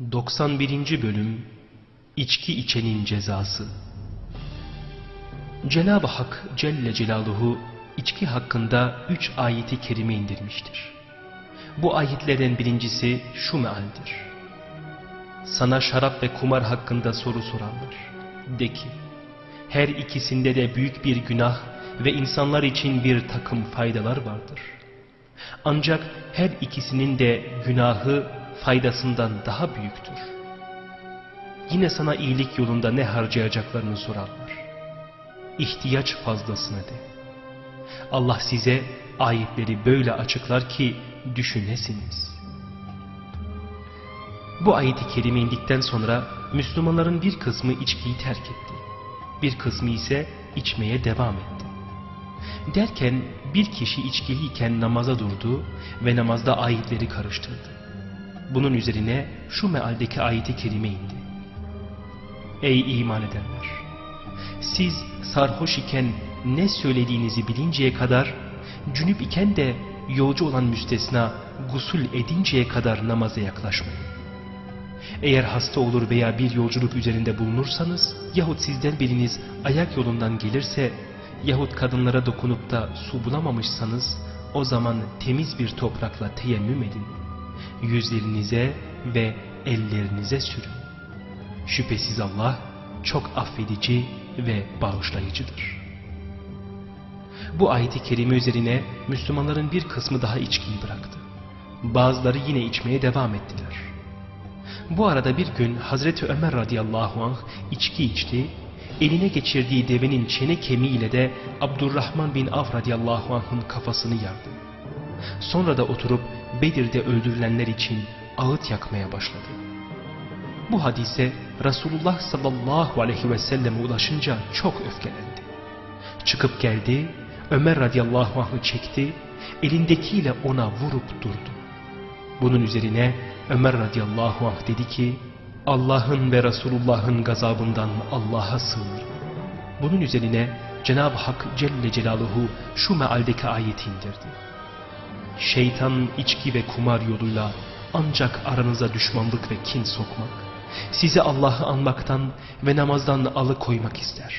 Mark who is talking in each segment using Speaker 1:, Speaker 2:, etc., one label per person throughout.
Speaker 1: 91. Bölüm İçki içenin cezası Cenab-ı Hak Celle Celaluhu içki hakkında üç ayeti kerime indirmiştir. Bu ayetlerden birincisi şu mealdir. Sana şarap ve kumar hakkında soru sorarlar. De ki, her ikisinde de büyük bir günah ve insanlar için bir takım faydalar vardır. Ancak her ikisinin de günahı faydasından daha büyüktür. Yine sana iyilik yolunda ne harcayacaklarını sorarlar. İhtiyaç fazlasını de. Allah size ayetleri böyle açıklar ki düşünesiniz. Bu ayeti kerime indikten sonra Müslümanların bir kısmı içkiyi terk etti. Bir kısmı ise içmeye devam etti. Derken bir kişi içkiliyken namaza durdu ve namazda ayetleri karıştırdı. Bunun üzerine şu mealdeki ayeti kerime indi. Ey iman edenler! Siz sarhoş iken ne söylediğinizi bilinceye kadar, cünüp iken de yolcu olan müstesna gusül edinceye kadar namaza yaklaşmayın. Eğer hasta olur veya bir yolculuk üzerinde bulunursanız yahut sizden biriniz ayak yolundan gelirse yahut kadınlara dokunup da su bulamamışsanız o zaman temiz bir toprakla teyemmüm edin. Yüzlerinize ve ellerinize sürün. Şüphesiz Allah çok affedici ve bağışlayıcıdır. Bu ayeti kerime üzerine Müslümanların bir kısmı daha içkiyi bıraktı. Bazıları yine içmeye devam ettiler. Bu arada bir gün Hazreti Ömer radıyallahu anh içki içti, eline geçirdiği devenin çene kemiğiyle de Abdurrahman bin Avf radıyallahu anh'ın kafasını yardı. Sonra da oturup Bedir'de öldürülenler için ağıt yakmaya başladı. Bu hadise Resulullah sallallahu aleyhi ve selleme ulaşınca çok öfkelendi. Çıkıp geldi, Ömer radıyallahu anh'ı çekti, elindekiyle ona vurup durdu. Bunun üzerine Ömer radıyallahu anh dedi ki, Allah'ın ve Resulullah'ın gazabından Allah'a sığınırım. Bunun üzerine Cenab-ı Hak Celle Celaluhu şu mealdeki ayeti indirdi. Şeytan içki ve kumar yoluyla ancak aranıza düşmanlık ve kin sokmak, sizi Allah'ı anmaktan ve namazdan alıkoymak ister.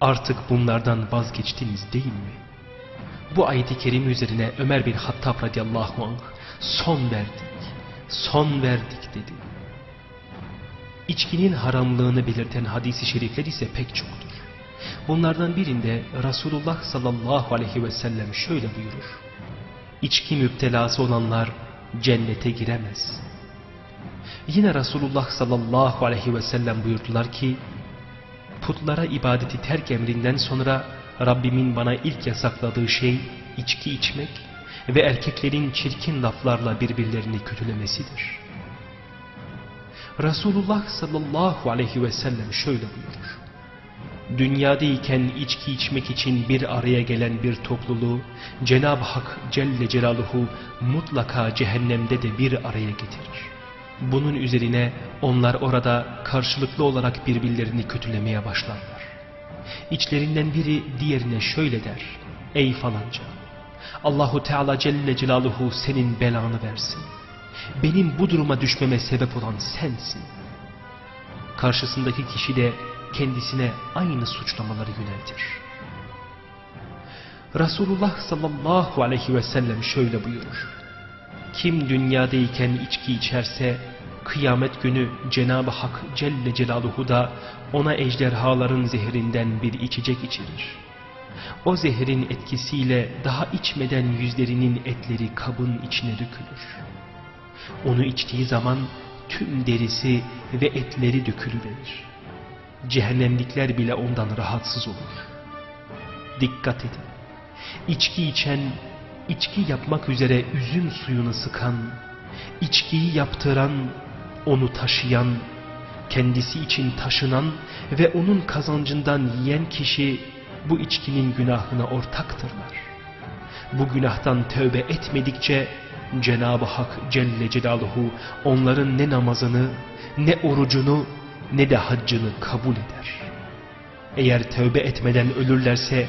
Speaker 1: Artık bunlardan vazgeçtiniz değil mi? Bu ayeti kerime üzerine Ömer bin Hattab radıyallahu anh son verdik, son verdik dedi. İçkinin haramlığını belirten hadisi şerifler ise pek çoktur. Bunlardan birinde Resulullah sallallahu aleyhi ve sellem şöyle buyurur. İçki müptelası olanlar cennete giremez. Yine Resulullah sallallahu aleyhi ve sellem buyurdular ki, putlara ibadeti terk emrinden sonra Rabbimin bana ilk yasakladığı şey içki içmek ve erkeklerin çirkin laflarla birbirlerini kötülemesidir. Resulullah sallallahu aleyhi ve sellem şöyle buyurur. Dünyadayken içki içmek için bir araya gelen bir topluluğu Cenab-ı Hak Celle Celaluhu mutlaka cehennemde de bir araya getirir. Bunun üzerine onlar orada karşılıklı olarak birbirlerini kötülemeye başlarlar. İçlerinden biri diğerine şöyle der. Ey falanca! Allahu Teala Celle Celaluhu senin belanı versin. Benim bu duruma düşmeme sebep olan sensin. Karşısındaki kişi de kendisine aynı suçlamaları yöneltir. Resulullah sallallahu aleyhi ve sellem şöyle buyurur. Kim dünyadayken içki içerse kıyamet günü Cenab-ı Hak Celle Celaluhu da ona ejderhaların zehrinden bir içecek içirir. O zehrin etkisiyle daha içmeden yüzlerinin etleri kabın içine dökülür. Onu içtiği zaman tüm derisi ve etleri dökülüverir. Cehennemlikler bile ondan rahatsız olur. Dikkat edin. İçki içen, içki yapmak üzere üzüm suyunu sıkan, içkiyi yaptıran, onu taşıyan, kendisi için taşınan ve onun kazancından yiyen kişi bu içkinin günahına ortaktırlar. Bu günahtan tövbe etmedikçe Cenab-ı Hak Celle Celaluhu onların ne namazını, ne orucunu, ne de haccını kabul eder. Eğer tövbe etmeden ölürlerse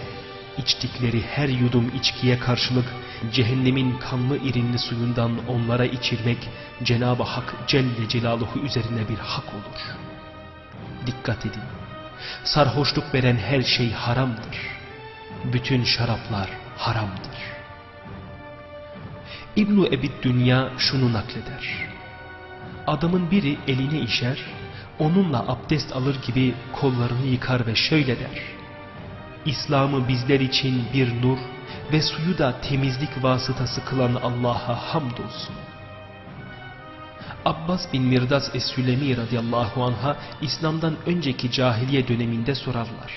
Speaker 1: içtikleri her yudum içkiye karşılık cehennemin kanlı irinli suyundan onlara içirmek Cenab-ı Hak Celle Celaluhu üzerine bir hak olur. Dikkat edin. Sarhoşluk veren her şey haramdır. Bütün şaraplar haramdır. İbn-i Ebid Dünya şunu nakleder. Adamın biri eline işer, onunla abdest alır gibi kollarını yıkar ve şöyle der. İslam'ı bizler için bir nur ve suyu da temizlik vasıtası kılan Allah'a hamdolsun. Abbas bin Mirdas Es-Sülemi radıyallahu anha İslam'dan önceki cahiliye döneminde sorarlar.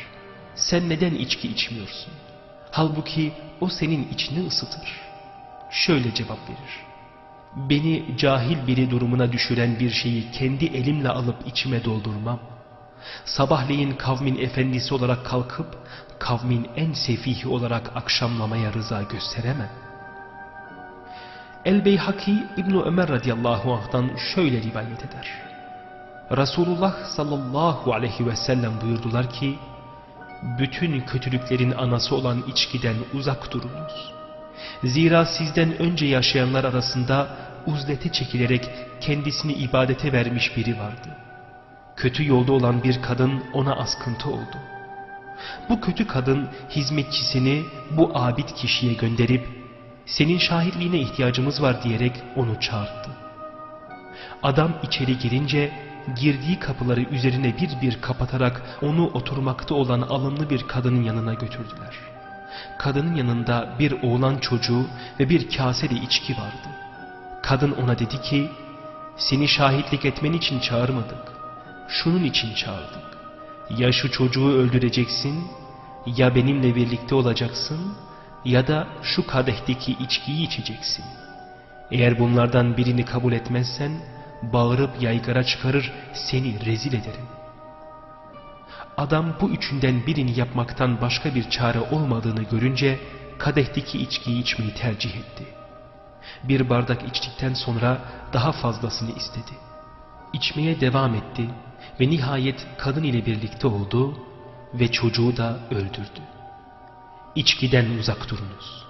Speaker 1: Sen neden içki içmiyorsun? Halbuki o senin içini ısıtır. Şöyle cevap verir. Beni cahil biri durumuna düşüren bir şeyi kendi elimle alıp içime doldurmam. Sabahleyin kavmin efendisi olarak kalkıp kavmin en sefihi olarak akşamlamaya rıza gösteremem. El-Beyhaki İbn Ömer radıyallahu anh'tan şöyle rivayet eder. Resulullah sallallahu aleyhi ve sellem buyurdular ki, bütün kötülüklerin anası olan içkiden uzak durunuz. Zira sizden önce yaşayanlar arasında uzlete çekilerek kendisini ibadete vermiş biri vardı. Kötü yolda olan bir kadın ona askıntı oldu. Bu kötü kadın hizmetçisini bu abid kişiye gönderip senin şahitliğine ihtiyacımız var diyerek onu çağırdı. Adam içeri girince girdiği kapıları üzerine bir bir kapatarak onu oturmakta olan alımlı bir kadının yanına götürdüler. Kadının yanında bir oğlan çocuğu ve bir kase de içki vardı. Kadın ona dedi ki, seni şahitlik etmen için çağırmadık. Şunun için çağırdık. Ya şu çocuğu öldüreceksin, ya benimle birlikte olacaksın, ya da şu kadehteki içkiyi içeceksin. Eğer bunlardan birini kabul etmezsen, bağırıp yaygara çıkarır, seni rezil ederim. Adam bu üçünden birini yapmaktan başka bir çare olmadığını görünce, kadehteki içkiyi içmeyi tercih etti. Bir bardak içtikten sonra daha fazlasını istedi. İçmeye devam etti ve nihayet kadın ile birlikte oldu ve çocuğu da öldürdü. İçkiden uzak durunuz.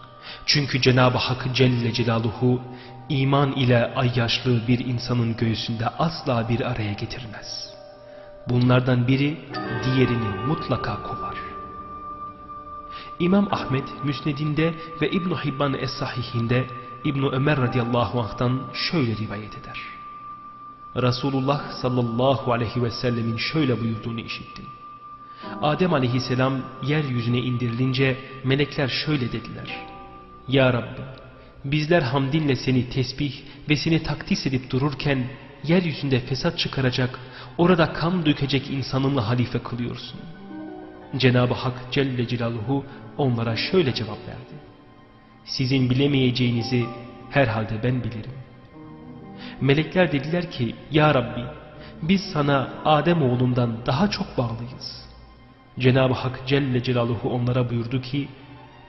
Speaker 1: Çünkü Cenab-ı Hak Celle Celaluhu iman ile ayyaşlığı bir insanın göğsünde asla bir araya getirmez. Bunlardan biri diğerini mutlaka kovar. İmam Ahmet Müsned'inde ve İbn Hibban Es-Sahihinde İbn Ömer radıyallahu anh'tan şöyle rivayet eder. Resulullah sallallahu aleyhi ve sellemin şöyle buyurduğunu işittim. Adem aleyhisselam yeryüzüne indirilince melekler şöyle dediler. Ya Rabbi bizler hamdinle seni tesbih ve seni takdis edip dururken yeryüzünde fesat çıkaracak, orada kan dökecek insanınla halife kılıyorsun. Cenab-ı Hak Celle Celaluhu onlara şöyle cevap verdi. Sizin bilemeyeceğinizi herhalde ben bilirim. Melekler dediler ki Ya Rabbi biz sana Adem oğlundan daha çok bağlıyız. Cenab-ı Hak Celle Celaluhu onlara buyurdu ki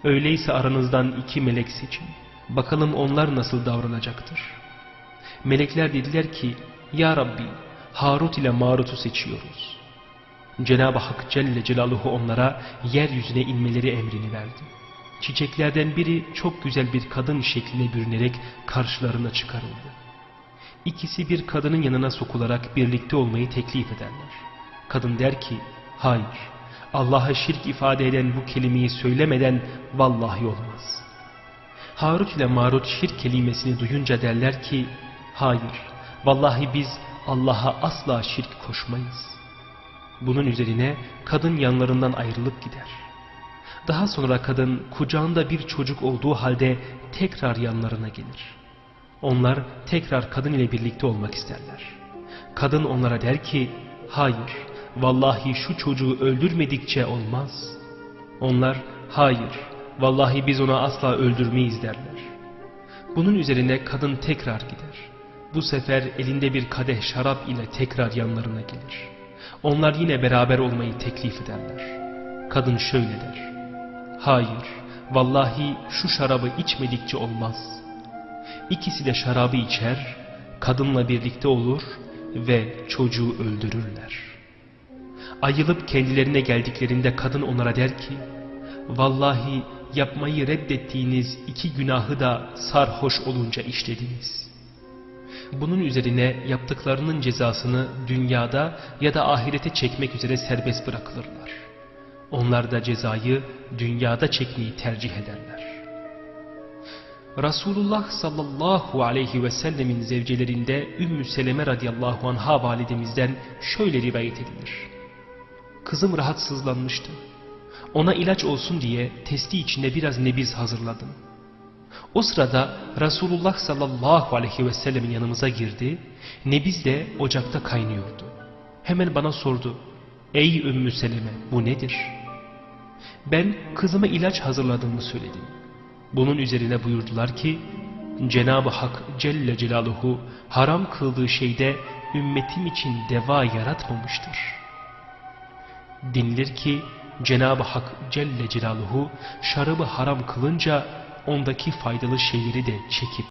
Speaker 1: öyleyse aranızdan iki melek seçin. Bakalım onlar nasıl davranacaktır. Melekler dediler ki Ya Rabbi Harut ile Marut'u seçiyoruz. Cenab-ı Hak Celle Celaluhu onlara yeryüzüne inmeleri emrini verdi. Çiçeklerden biri çok güzel bir kadın şekline bürünerek karşılarına çıkarıldı. İkisi bir kadının yanına sokularak birlikte olmayı teklif ederler. Kadın der ki, hayır, Allah'a şirk ifade eden bu kelimeyi söylemeden vallahi olmaz. Harut ile Marut şirk kelimesini duyunca derler ki, hayır, vallahi biz Allah'a asla şirk koşmayız. Bunun üzerine kadın yanlarından ayrılıp gider. Daha sonra kadın kucağında bir çocuk olduğu halde tekrar yanlarına gelir. Onlar tekrar kadın ile birlikte olmak isterler. Kadın onlara der ki, hayır, vallahi şu çocuğu öldürmedikçe olmaz. Onlar, hayır, vallahi biz onu asla öldürmeyiz derler. Bunun üzerine kadın tekrar gider. Bu sefer elinde bir kadeh şarap ile tekrar yanlarına gelir. Onlar yine beraber olmayı teklif ederler. Kadın şöyle der. Hayır, vallahi şu şarabı içmedikçe olmaz. İkisi de şarabı içer, kadınla birlikte olur ve çocuğu öldürürler. Ayılıp kendilerine geldiklerinde kadın onlara der ki, vallahi yapmayı reddettiğiniz iki günahı da sarhoş olunca işlediniz. Bunun üzerine yaptıklarının cezasını dünyada ya da ahirete çekmek üzere serbest bırakılırlar. Onlar da cezayı dünyada çekmeyi tercih ederler. Resulullah sallallahu aleyhi ve sellemin zevcelerinde Ümmü Seleme radıyallahu anha validemizden şöyle rivayet edilir. Kızım rahatsızlanmıştı. Ona ilaç olsun diye testi içinde biraz nebiz hazırladım. O sırada Resulullah sallallahu aleyhi ve sellemin yanımıza girdi. Nebiz de ocakta kaynıyordu. Hemen bana sordu. Ey Ümmü Seleme bu nedir? Ben kızıma ilaç hazırladığımı söyledim. Bunun üzerine buyurdular ki Cenab-ı Hak Celle Celaluhu haram kıldığı şeyde ümmetim için deva yaratmamıştır. Denilir ki Cenab-ı Hak Celle Celaluhu şarabı haram kılınca ondaki faydalı şeyleri de çekip